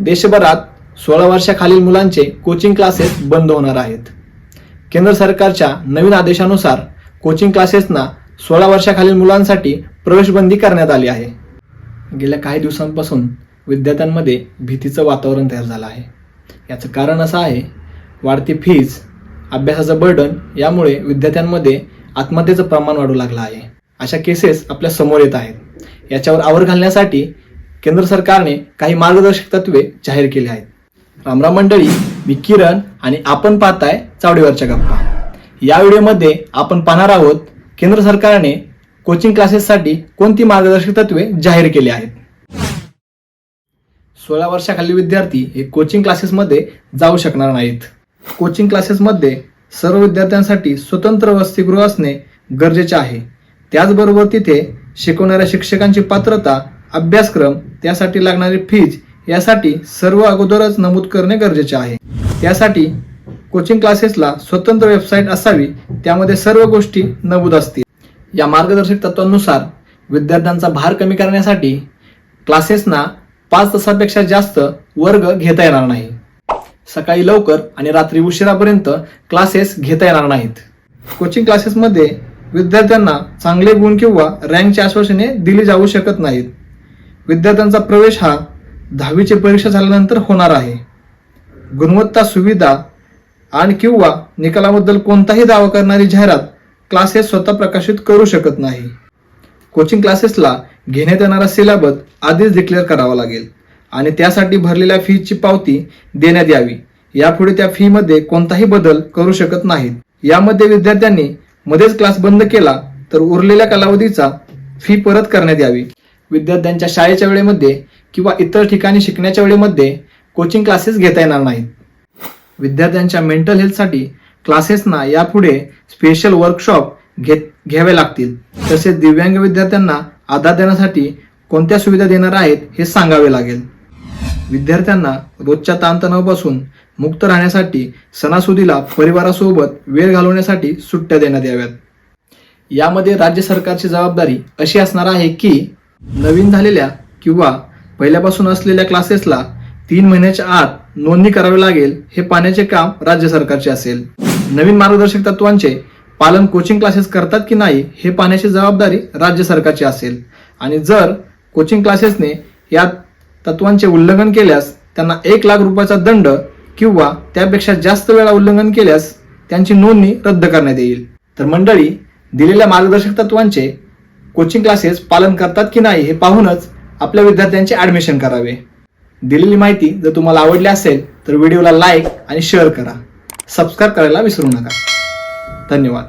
देशभरात सोळा वर्षाखालील मुलांचे कोचिंग क्लासेस बंद होणार आहेत. केंद्र सरकारच्या नवीन आदेशानुसार कोचिंग क्लासेसना सोळा वर्षाखालील मुलांसाठी प्रवेशबंदी करण्यात आली आहे. गेल्या काही दिवसांपासून विद्यार्थ्यांमध्ये भीतीचं वातावरण तयार झालं आहे. याचं कारण असं आहे वाढती फीज अभ्यासाचं बर्डन यामुळे विद्यार्थ्यांमध्ये आत्महत्येचं प्रमाण वाढू लागलं आहे. अशा केसेस आपल्यासमोर येत आहेत. याच्यावर आवर घालण्यासाठी केंद्र सरकारने काही मार्गदर्शक तत्वे जाहीर केली आहेत. रामराम मंडळी मी किरण आणि आपण पाहताय चावडीवरच्या गप्पा. या व्हिडिओमध्ये आपण पाहणार आहोत केंद्र सरकारने कोचिंग क्लासेससाठी कोणती मार्गदर्शक तत्वे जाहीर केली आहेत? सोळा वर्षाखाली विद्यार्थी हे कोचिंग क्लासेसमध्ये जाऊ शकणार नाहीत. कोचिंग क्लासेसमध्ये सर्व विद्यार्थ्यांसाठी स्वतंत्र वसतिगृह असणे गरजेचे आहे. त्याचबरोबर तिथे शिकवणाऱ्या शिक्षकांची पात्रता अभ्यासक्रम त्यासाठी लागणारी फीज यासाठी सर्व अगोदरच नमूद करणे गरजेचे आहे. त्यासाठी कोचिंग क्लासेसला स्वतंत्र वेबसाईट असावी त्यामध्ये सर्व गोष्टी नमूद असतील. या मार्गदर्शक तत्वांनुसार विद्यार्थ्यांचा भार कमी करण्यासाठी क्लासेसना पाच तासापेक्षा जास्त वर्ग घेता येणार नाही. सकाळी लवकर आणि रात्री उशिरापर्यंत क्लासेस घेता येणार नाहीत. कोचिंग क्लासेसमध्ये विद्यार्थ्यांना चांगले गुण किंवा रँकच्या आश्वासने दिली जाऊ शकत नाहीत. विद्यार्थ्यांचा प्रवेश हा दहावीची परीक्षा झाल्यानंतर होणार आहे. गुणवत्ता सुविधा आणि किंवा निकालाबद्दल कोणताही दावा करणारी जाहिरात क्लासेस स्वतः प्रकाशित करू शकत नाही. कोचिंग क्लासेसला घेण्यात येणारा सिलेबस आधीच डिक्लेअर करावा लागेल आणि त्यासाठी भरलेल्या फीची पावती देण्यात यावी. यापुढे त्या फीमध्ये कोणताही बदल करू शकत नाहीत. यामध्ये विद्यार्थ्यांनी मध्येच क्लास बंद केला तर उरलेल्या कालावधीचा फी परत करण्यात यावी. विद्यार्थ्यांच्या शाळेच्या वेळेमध्ये किंवा इतर ठिकाणी शिकण्याच्या वेळेमध्ये कोचिंग क्लासेस घेता येणार नाहीत. विद्यार्थ्यांच्या मेंटल हेल्थसाठी क्लासेसना यापुढे स्पेशल वर्कशॉप घेत घ्यावे लागतील. तसेच दिव्यांग विद्यार्थ्यांना आधार देण्यासाठी कोणत्या सुविधा देणार आहेत हे सांगावे लागेल. विद्यार्थ्यांना रोजच्या ताणतणावापासून मुक्त राहण्यासाठी सणासुदीला परिवारासोबत वेळ घालवण्यासाठी सुट्ट्या देण्यात याव्यात. यामध्ये राज्य सरकारची जबाबदारी अशी असणार आहे की नवीन झालेल्या किंवा पहिल्यापासून असलेल्या क्लासेसला तीन महिन्याच्या आत नोंदणी करावी लागेल हे पाण्याचे काम राज्य सरकारचे असेल. नवीन मार्गदर्शक तत्वांचे पालन कोचिंग क्लासेस करतात की नाही हे पाहण्याची जबाबदारी राज्य सरकारची असेल. आणि जर कोचिंग क्लासेसने या तत्वांचे उल्लंघन केल्यास त्यांना एक लाख रुपयाचा दंड किंवा त्यापेक्षा जास्त वेळा उल्लंघन केल्यास त्यांची नोंदणी रद्द करण्यात येईल. तर मंडळी दिलेल्या मार्गदर्शक तत्वांचे कोचिंग क्लासेस पालन करतात की नाही हे पाहूनच आपल्या विद्यार्थ्यांचे ऍडमिशन करावे. दिलेली माहिती जर तुम्हाला आवडली असेल तर व्हिडिओला लाईक आणि शेअर करा. सबस्क्राईब करायला विसरू नका. धन्यवाद.